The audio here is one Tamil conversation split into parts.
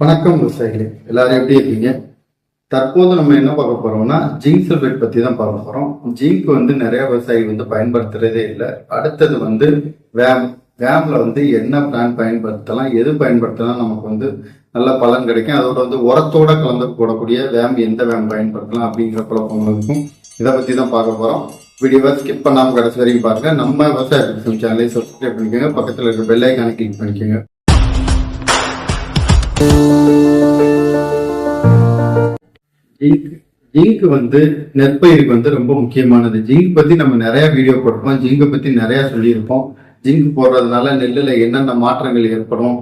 வணக்கம் விவசாயிகளே. எல்லாரும் எப்படி இருக்கீங்க? தற்போது நம்ம என்ன பார்க்க போறோம்னா ஜிங்க் சல்பேட் பத்தி தான் பார்க்க போறோம். ஜிங்க் வந்து நிறைய விவசாயிகள் வந்து பயன்படுத்துறதே இல்லை. அடுத்தது வந்து வேம். வேம்ல வந்து என்ன பிளான் பயன்படுத்தலாம் எது பயன்படுத்தலாம் நமக்கு வந்து நல்ல பலன் கிடைக்கும். அதோட வந்து உரத்தோட கலந்து போடக்கூடிய வேம் எந்த வேம் பயன்படுத்தலாம் அப்படிங்கிற குழப்பம் இருக்கும். இதை பத்தி தான் பார்க்க போறோம். வீடியோவை ஸ்கிப் பண்ணாமல் கடைசி வரைக்கும் பாருங்க. நம்ம விவசாய சேனலை சப்ஸ்கிரைப் பண்ணிக்கோங்க. பக்கத்தில் இருக்க பெல்லைக்கான கிளிக் பண்ணிக்கோங்க. ஜிங்க் ஜிங்க் வந்து நெற்பயிருக்கு வந்து ரொம்ப முக்கியமானது. ஜிங்க் பத்தி நம்ம நிறைய வீடியோ போட்டிருப்போம் ஜிங்கை பத்தி நிறைய சொல்லியிருப்போம் ஜிங்க் போடுறதுனால நெல்லுல என்னென்ன மாற்றங்கள் ஏற்படும்?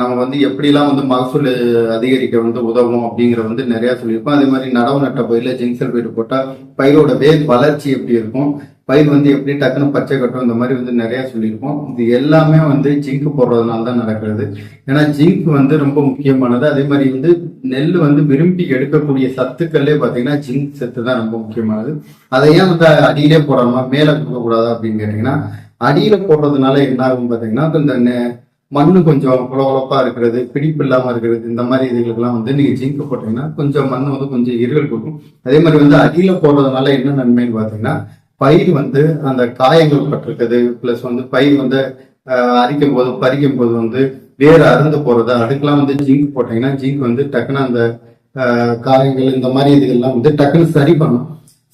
நம்ம வந்து எப்படிலாம் வந்து மகசூல் அதிகரிக்க வந்து உதவும் அப்படிங்கிற வந்து நிறைய சொல்லியிருப்போம் அதே மாதிரி நடவு நட்ட பயிரில் ஜிங்க் சல்பேட் போட்டா பயிரோட வேர் வளர்ச்சி எப்படி இருக்கும்? பயிர் வந்து எப்படி டக்குன்னு பச்சை கட்டும் இந்த மாதிரி வந்து நிறைய சொல்லியிருப்போம். இது எல்லாமே வந்து ஜிங்க் போடுறதுனால தான் நடக்கிறது. ஏன்னா ஜிங்க் வந்து ரொம்ப முக்கியமானது. அதே மாதிரி வந்து நெல் வந்து விரும்பி எடுக்கக்கூடிய சத்துக்கள்லே பார்த்தீங்கன்னா ஜிங்க் சத்து தான் ரொம்ப முக்கியமானது. அதை ஏன் வந்து அடியிலே போடாம மேலே கொடுக்கக்கூடாது அப்படின்னு கேட்டிங்கன்னா அடியில் போடுறதுனால என்ன ஆகும் பார்த்தீங்கன்னா இந்த நெ- மண்ணு கொஞ்சம் குளகுளப்பா இருக்கிறது பிடிப்பு இல்லாம இருக்கிறது இந்த மாதிரி இதுகளுக்கெல்லாம் வந்து நீங்க ஜிங்க் போட்டீங்கன்னா கொஞ்சம் மண் வந்து கொஞ்சம் இருகல் கொடுக்கும். அதே மாதிரி வந்து அடியில போடுறதுனால என்ன நன்மைன்னு பாத்தீங்கன்னா பயிர் வந்து அந்த காயங்கள் பட்டிருக்குது. பிளஸ் வந்து பயிர் வந்து ஆஹ், அரிக்கும் போது பறிக்கும் போது வந்து வேர் அறுந்து போறது. அதுக்கெல்லாம் வந்து ஜிங்க் போட்டீங்கன்னா ஜிங்க் வந்து டக்குன்னு அந்த ஆஹ், காயங்கள் இந்த மாதிரி இதுகள்லாம் வந்து டக்குன்னு சரி பண்ணும்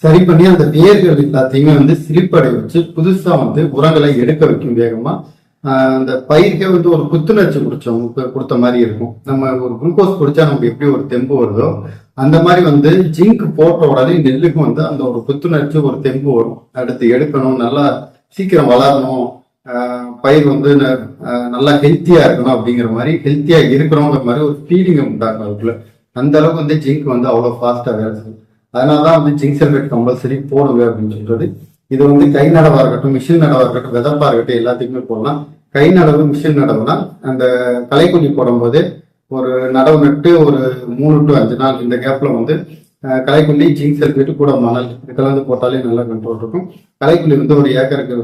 சரி பண்ணி அந்த வேர்கள் எல்லாத்தையுமே வந்து சிலிப்படை வச்சு புதுசா வந்து உரங்களை எடுக்க வைக்கும் வேகமா அந்த பயிருக்கே வந்து ஒரு புத்துணர்ச்சி குடிச்சோம். கொடுத்த மாதிரி இருக்கும். நம்ம ஒரு குளுக்கோஸ் குடிச்சா நமக்கு எப்படி ஒரு தெம்பு வருதோ அந்த மாதிரி வந்து ஜிங்க் போட்ட உடனே நெல்லுக்கும் வந்து அந்த ஒரு புத்துணர்ச்சி ஒரு தெம்பு வரும். அடுத்து எடுக்கணும் நல்லா சீக்கிரம் வளரணும். பயிர் வந்து நல்லா ஹெல்த்தியா இருக்கணும் அப்படிங்கிற மாதிரி ஹெல்த்தியா இருக்கிறோங்கிற மாதிரி ஒரு ஃபீலிங் உண்டாகும் அதுக்குள்ள. அந்த அளவுக்கு வந்து ஜிங்க் வந்து அவ்வளவு ஃபாஸ்டா வேலை செய்யும். அதனாலதான் வந்து ஜிங்க் சல்பேட் கம்பல்சரி போடுங்க அப்படின்னு சொல்றது இது வந்து கை நடவா இருக்கட்டும் மிஷின் நடவா இருக்கட்டும் விதப்பா இருக்கட்டும் எல்லாத்துக்குமே போடலாம். கை நடவு மிஷின் நடவுனா அந்த களைக்குடி போடும்போது ஒரு நடவு நட்டு ஒரு மூணு டு அஞ்சு நாள் இந்த கேப்ல வந்து களைக்குள்ளி ஜிங்க் சல்பேட் கூட மணல் இது வந்து போட்டாலே நல்லா கண்ட்ரோல் இருக்கும். களைக்குள்ளி வந்து ஒரு ஏக்கருக்கு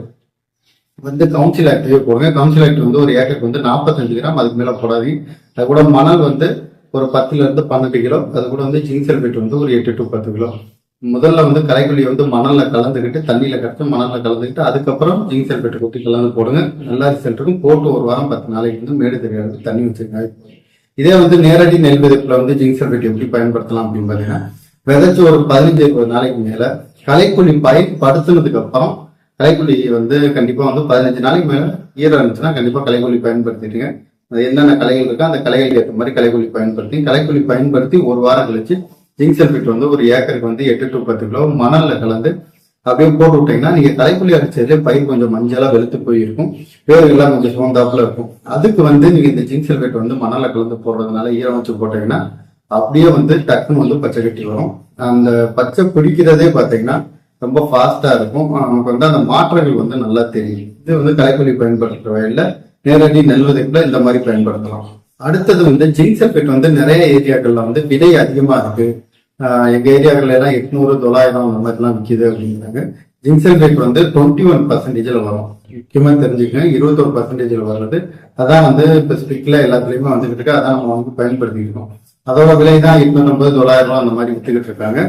வந்து கவுன்சில் ஆக்டிவே போடுங்க. கவுன்சில் ஆக்ட் வந்து ஒரு ஏக்கருக்கு வந்து நாற்பத்தஞ்சு கிராம் அதுக்கு மேலே போடாதீங்க அது கூட மணல் வந்து ஒரு பத்துல இருந்து பன்னெண்டு கிலோ அது கூட வந்து ஜிங்க் சல்பேட் வந்து ஒரு எட்டு டு பத்து கிலோ. முதல்ல வந்து களைக்குள்ளி வந்து மணல்ல கலந்துக்கிட்டு தண்ணியில கரைச்சு மணல்ல கலந்துக்கிட்டு அதுக்கப்புறம் ஜிங்க் சல்பேட் கொட்டி கலந்து போடுங்க. நல்லா ரிசல்ட் இருக்கும் போட்டு ஒரு வாரம் பத்து நாளைக்கு வந்து மேடு தெரியாது தண்ணி வச்சுருங்க இதே வந்து நேரடி நெல் விதைப்புல வந்து ஜிங்க் சல்பேட் எப்படி பயன்படுத்தலாம் அப்படின்னு பாத்தீங்கன்னா விதைச்சு ஒரு பதினஞ்சு இருபது நாளைக்கு மேல கலைக்குழி பயிர் படுத்துனதுக்கு அப்புறம் கலைக்குழி வந்து கண்டிப்பா வந்து பதினஞ்சு நாளைக்கு மேல ஈரம் இருந்துச்சுன்னா கண்டிப்பா களைக்குள்ளி பயன்படுத்திடுங்க. என்னென்ன களைகள் இருக்கோ அந்த களைகளுக்கு ஏற்ற மாதிரி களைக்குள்ளி பயன்படுத்தி களைக்குள்ளி பயன்படுத்தி ஒரு வாரம் கழிச்சு ஜிங்க் சல்பேட் வந்து ஒரு ஏக்கருக்கு வந்து எட்டு டு பத்து கிலோ மணல்ல கலந்து அப்படியே போட்டு விட்டீங்கன்னா நீங்க களைக்குள்ளி அடிச்சதுல பயிர் கொஞ்சம் மஞ்சளா வெளுத்து போயிருக்கும். வேர்கள்லாம் கொஞ்சம் சோந்தாப்புல இருக்கும். அதுக்கு வந்து நீங்க இந்த ஜிங்க் சல்பேட் வந்து மணல கலந்து போடுறதுனால ஈரம் வச்சு போட்டீங்கன்னா அப்படியே வந்து டக்குன்னு வந்து பச்சை கட்டி வரும். அந்த பச்சை பிடிக்கிறதே பாத்தீங்கன்னா ரொம்ப ஃபாஸ்டா இருக்கும். நமக்கு வந்து அந்த மாற்றங்கள் வந்து நல்லா தெரியும். இது வந்து களைக்கொல்லி பயன்படுத்துற வயல்ல நேரடி நெல் இந்த மாதிரி பயன்படுத்தலாம். அடுத்தது வந்து ஜிங்க் சல்பேட் வந்து நிறைய ஏரியாக்கள்ல வந்து விலை அதிகமா இருக்கு. எங்க ஏரியாவில் எல்லாம் எட்நூறு தொள்ளாயிரம் அந்த மாதிரிலாம் விற்கிது அப்படிங்கிறாங்க ஜிங்க் ரேட் வந்து டுவெண்ட்டி ஒன் பர்சன்டேஜ்ல வரும். முக்கியமா தெரிஞ்சுக்கங்க இருபத்தொரு பர்சன்டேஜ்ல வர்றது. அதான் வந்து இப்போ ஸ்பிக்ல எல்லாத்துலயுமே வந்துகிட்டு இருக்கு. அதான் நம்ம வந்து பயன்படுத்திக்கிறோம் அதோட விலை தான் எட்நூத்தி தொள்ளாயிரம் ரூபாய் அந்த மாதிரி வித்துக்கிட்டு இருக்காங்க.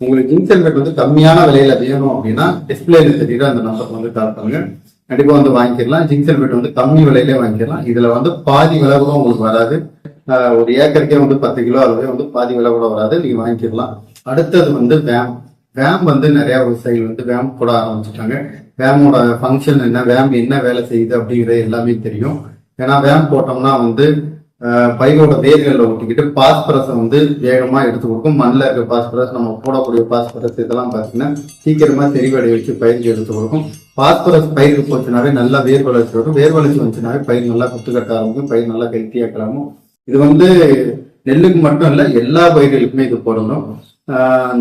உங்களுக்கு ஜிங்க் ரேட் வந்து கம்மியான விலையில வேணும் அப்படின்னா டிஸ்பிளேல தெரியுற அந்த நம்பர் வந்து கால் பண்ணுங்க. கண்டிப்பா வந்து வாங்கிக்கலாம். ஜிங்சல் சல்பேட் வந்து கம்மி விலையிலே வாங்கிக்கலாம். இதுல வந்து பாதி விலை கூட உங்களுக்கு வராது. ஒரு ஏக்கருக்கே வந்து பத்து கிலோ அளவே வந்து பாதி விலை கூட வராது. நீங்க வாங்கிக்கலாம். அடுத்தது வந்து வேம். வேம் வந்து நிறைய விவசாயிகள் வந்து வேம் போட ஆரம்பிச்சிட்டாங்க. வேமோட ஃபங்க்ஷன் என்ன வேம் என்ன வேலை செய்யுது அப்படிங்கிறது எல்லாமே தெரியும். ஏன்னா வேம் போட்டோம்னா வந்து பயிரோட வேர்களில் ஒட்டிக்கிட்டு பாஸ்பரஸை வந்து வேகமாக எடுத்து கொடுக்கும். மண்ணில் இருக்க பாஸ்பரஸ் நம்ம போடக்கூடிய பாஸ்பரஸ் இதெல்லாம் பார்த்தீங்கன்னா சீக்கிரமாக செறிவடை வச்சு பயிருக்கு எடுத்து கொடுக்கும். பாஸ்பரஸ் பயிருக்கு போச்சுனாவே நல்லா வேர் வளர்ச்சி வரும். வேர் வளர்ச்சி வந்துச்சுனாவே பயிர் நல்லா குத்து கட்ட ஆரம்பிக்கும். பயிர் நல்லா ஹெல்த்தியாக கிளம்பும். இது வந்து நெல்லுக்கு மட்டும் இல்லை எல்லா பயிர்களுக்குமே இது போடணும்.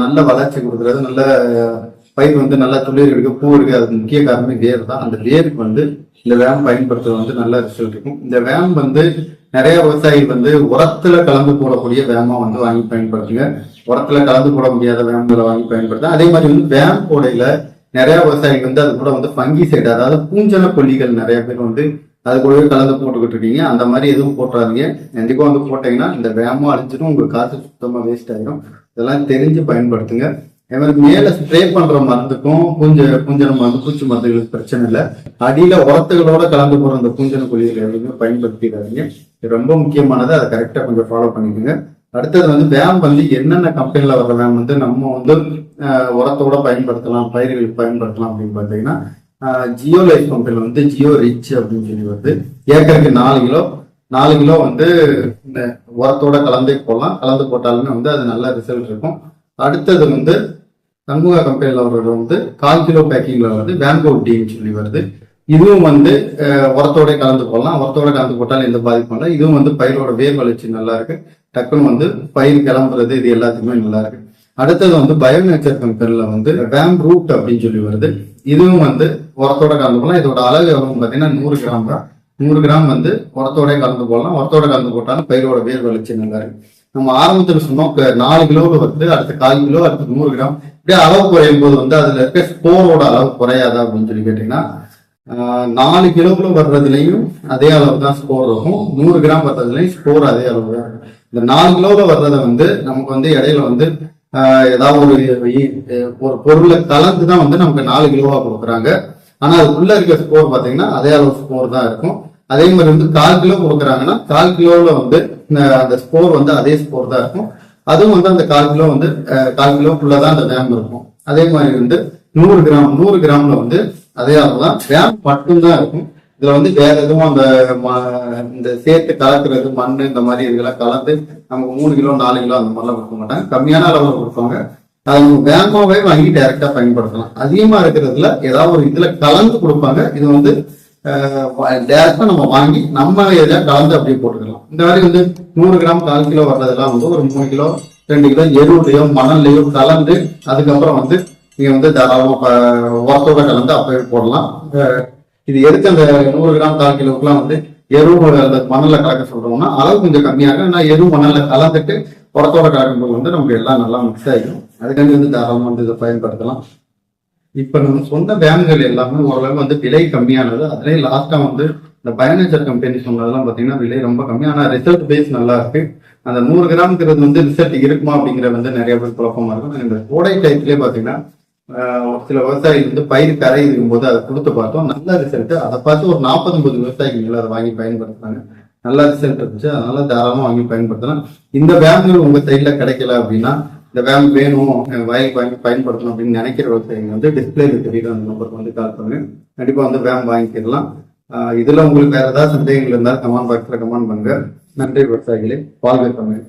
நல்ல வளர்ச்சி கொடுக்குறது நல்ல பயிர் வந்து நல்லா துளிர் எடுக்க பூ இருக்கு அதுக்கு முக்கிய காரணமே வேர் தான். அந்த வேருக்கு வந்து இந்த வேம் பயன்படுத்துறது வந்து நல்ல ரிசல்ட் இருக்கும். இந்த வேம் வந்து நிறைய விவசாயிகள் வந்து உரத்துல கலந்து போடக்கூடிய வேமா வந்து வாங்கி பயன்படுத்துங்க. உரத்துல கலந்து போட முடியாத வேம்களை வாங்கி பயன்படுத்த அதே மாதிரி வந்து வேம் போடையில நிறைய விவசாயிகள் வந்து அது கூட வந்து பங்கி சைடு அதாவது பூஞ்சன கொல்லிகள் நிறைய பேர் வந்து அது கூடவே கலந்து போட்டுக்கிட்டு இருக்கீங்க. அந்த மாதிரி எதுவும் போட்டுறாதீங்க. கண்டிப்பா வந்து போட்டீங்கன்னா இந்த வேமும் அழிஞ்சிடும் உங்க காசு சுத்தமா வேஸ்ட் ஆயிடும் இதெல்லாம் தெரிஞ்சு பயன்படுத்துங்க. இவருக்கு மேல ஸ்ப்ரே பண்ற மருந்துக்கும் பூஞ்ச பூஞ்சன மருந்து பூச்சி மருந்துகளுக்கு பிரச்சனை இல்லை. அடியில உரத்துகளோட கலந்து போற அந்த பூஞ்சன குழிகள் எதுவுமே பயன்படுத்திடாதீங்க. இது ரொம்ப முக்கியமானது. அதை கரெக்டா கொஞ்சம் ஃபாலோ பண்ணிக்கோங்க. அடுத்தது வந்து வேம் வந்து என்னென்ன கம்பெனில வர வேம் வந்து நம்ம வந்து உரத்தோட பயன்படுத்தலாம் பயிர்களுக்கு பயன்படுத்தலாம் அப்படின்னு பார்த்தீங்கன்னா ஜியோ லைஃப் கம்பெனில வந்து ஜியோ ரிச் அப்படின்னு சொல்லி வருது. ஏக்கருக்கு நாலு கிலோ. நாலு கிலோ வந்து இந்த உரத்தோட கலந்தே போடலாம். கலந்து போட்டாலுமே வந்து அது நல்ல ரிசல்ட் இருக்கும். அடுத்தது வந்து சண்முகா கம்பெனியில் வர்றது வந்து கால் கிலோ பேக்கிங்ல வருது வேங்கோ டீன்னு சொல்லி வருது. இதுவும் வந்து உரத்தோட கலந்து போடலாம் உரத்தோட கலந்து போட்டாலும் எந்த பாதிப்பும் இல்லை. இதுவும் வந்து பயிரோட வேர் வளர்ச்சி நல்லா இருக்கு. டக்குன்னு வந்து பயிர் கிளம்புறது இது எல்லாத்துக்குமே நல்லா இருக்கு. அடுத்தது வந்து பயோநேச்சர் கம்பெனியில் வந்து வேம் ரூட் அப்படின்னு சொல்லி வருது. இதுவும் வந்து உரத்தோட கலந்து போடலாம் இதோட அளவு எவ்வளவு பார்த்தீங்கன்னா நூறு கிராம் தான். நூறு கிராம் வந்து உரத்தோட கலந்து போடலாம் உரத்தோட கலந்து போட்டாலும் பயிரோட வேர் வளர்ச்சி நல்லா இருக்கு. நம்ம ஆரம்பத்துல சொன்னோம் நாலு கிலோவில் வந்து அடுத்த கால் கிலோ அடுத்த நூறு கிராம். இப்படியே அளவு குறையும் போது வந்து அதுல இருக்க ஸ்போரோட அளவு குறையாதா அப்படின்னு சொல்லி கேட்டீங்கன்னா நாலு கிலோக்குள்ள வர்றதுலயும் அதே அளவு தான் ஸ்கோர் இருக்கும். நூறு கிராம் வர்றதுலயும் ஸ்கோர் அதே அளவு தான் இருக்கும். இந்த நாலு கிலோல வர்றதை வந்து நமக்கு வந்து இடையில வந்து ஏதாவது ஒரு ஒரு பொருளை கலந்து தான் வந்து நமக்கு நாலு கிலோவா கொடுக்குறாங்க. ஆனா அதுக்குள்ள இருக்க ஸ்கோர் பாத்தீங்கன்னா அதே அளவு ஸ்கோர் தான் இருக்கும். அதே மாதிரி வந்து கால் கிலோ கொடுக்குறாங்கன்னா கால் கிலோல வந்து அந்த ஸ்போர் வந்து அதே ஸ்போர் தான் இருக்கும். அதுவும் வந்து அந்த கால் கிலோ வந்து கால் கிலோக்குள்ள தான் அந்த வேம் இருக்கும். அதே மாதிரி வந்து நூறு கிராம் நூறு கிராம்ல வந்து அதே அளவு தான் வேம் மட்டும்தான் இருக்கும். இதுல வந்து வேற எதுவும் அந்த இந்த சேர்த்து கலக்குறது மண் இந்த மாதிரி இதெல்லாம் கலந்து நமக்கு மூணு கிலோ நாலு கிலோ அந்த மாதிரிலாம் கொடுக்க மாட்டாங்க. கம்மியான அளவுல கொடுப்பாங்க. அது நம்ம வாங்கி டைரக்டா பயன்படுத்தலாம். அதிகமா இருக்கிறதுல ஏதாவது ஒரு இதுல கலந்து கொடுப்பாங்க. இது வந்து டேரக்டா நம்ம வாங்கி நம்ம எதாவது கலந்து அப்படியே போட்டுக்கலாம். இந்த மாதிரி வந்து நூறு கிராம் கால் கிலோ வர்றதெல்லாம் வந்து ஒரு மூணு கிலோ ரெண்டு கிலோ எருவுலையோ மணல்லையோ கலந்து அதுக்கப்புறம் வந்து நீங்க வந்து தாராளமா உரத்தோட கலந்து அப்படியே போடலாம். இது எதுக்கு அந்த நூறு கிராம் கால் கிலோக்குலாம் வந்து எரு அந்த மணல்ல கலக்க சொல்றோம்னா அளவு கொஞ்சம் கம்மியாக ஏன்னா எரு மணல்ல கலந்துட்டு உரத்தோட கலக்கும்போது வந்து நமக்கு எல்லாம் நல்லா மிக்ஸ் ஆகிடும். அதுக்காண்டி வந்து தாராளமா வந்து இதை பயன்படுத்தலாம். இப்ப நம்ம சொந்த வேன்கள் எல்லாமே ஓரளவு வந்து விலை கம்மியானது. அதுலயும் லாஸ்டா வந்து இந்த பயனேச்சர் கம்பெனி சொன்னதெல்லாம் பாத்தீங்கன்னா விலை ரொம்ப கம்மி. ஆனா ரிசல்ட் பேஸ் நல்லா இருக்கு. அந்த நூறு கிராம்ங்கிறது வந்து ரிசல்ட் இருக்குமா அப்படிங்கிற வந்து நிறைய பேர் குழப்பமா இருக்கும். இந்த கோடை டைப்லயே பாத்தீங்கன்னா ஒரு சில விவசாயிகள் வந்து பயிர் கரை இருக்கும்போது அதை கொடுத்து பார்த்தோம். நல்ல ரிசல்ட் அதை பார்த்து ஒரு நாற்பது ஐம்பது விவசாயிகள் அதை வாங்கி பயன்படுத்துறாங்க. நல்ல ரிசல்ட் இருந்துச்சு. அதனால தாராளமா வாங்கி பயன்படுத்தலாம். இந்த வேம்கள் உங்க சைட்ல கிடைக்கல அப்படின்னா இந்த வேம் வேணும் அஹ் வயலுக்கு வாங்கி பயன்படுத்தணும் அப்படின்னு நினைக்கிற விவசாயிங்க வந்து டிஸ்பிளேல தெரியுற அந்த நம்பருக்கு வந்து கால் பண்ணுங்க கண்டிப்பா வந்து வேம் வாங்கிக்கலாம் ஆஹ் இதுல உங்களுக்கு வேற ஏதாவது சந்தேகங்கள் இருந்தால் கமெண்ட் பாக்ஸ்ல கமெண்ட் பண்ணுங்க. நன்றி விவசாயிகளே வாழ்க தமிழ்.